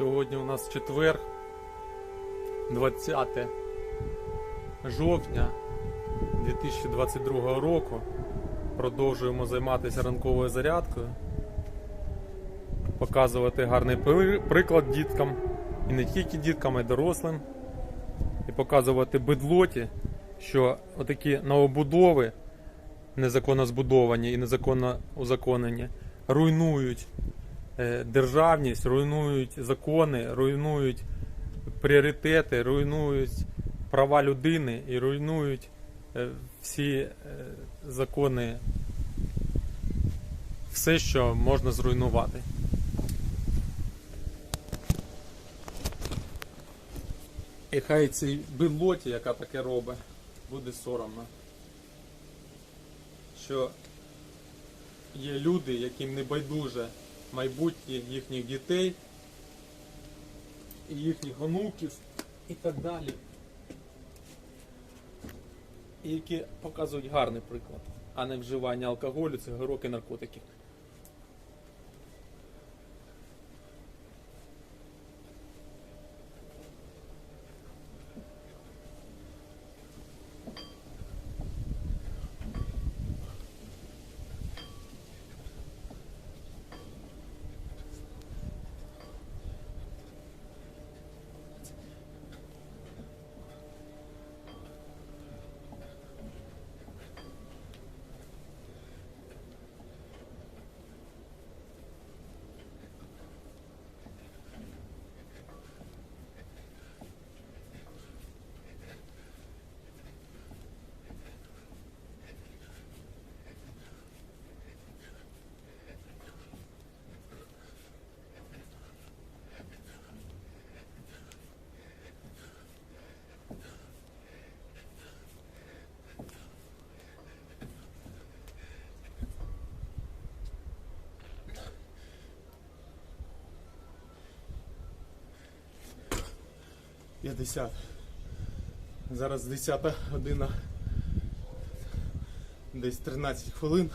Сьогодні у нас четвер, 20 жовтня 2022 року. Продовжуємо займатися ранковою зарядкою, показувати гарний приклад діткам, і не тільки діткам, а й дорослим. І показувати бедлоті, що отакі новобудови, незаконно збудовані і незаконно узаконені, руйнують державність, руйнують закони, руйнують пріоритети, руйнують права людини і руйнують е, всі е, закони, все, що можна зруйнувати. І хай цій билоті, яка таке робить, буде соромно. Що є люди, яким не байдуже майбутнє їхніх дітей, їхніх онуків і так далі. І які показують гарний приклад, а не вживання алкоголю, цигарок і наркотиків. П'ятдесят. Зараз 10 година. Десь 13 хвилин.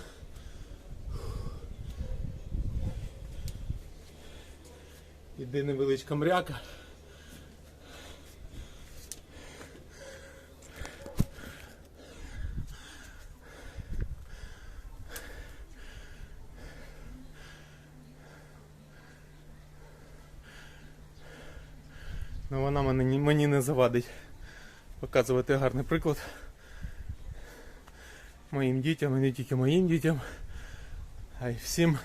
Іде невеличка мряка. Ну вона мені, мені не завадить показувати гарний приклад моїм дітям і не тільки моїм дітям, а й всім,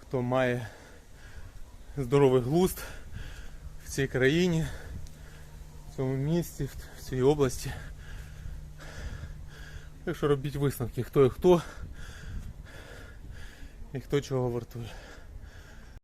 хто має здоровий глузд в цій країні, в цьому місті, в цій області. Так що робіть висновки, хто і хто, і хто чого вартує.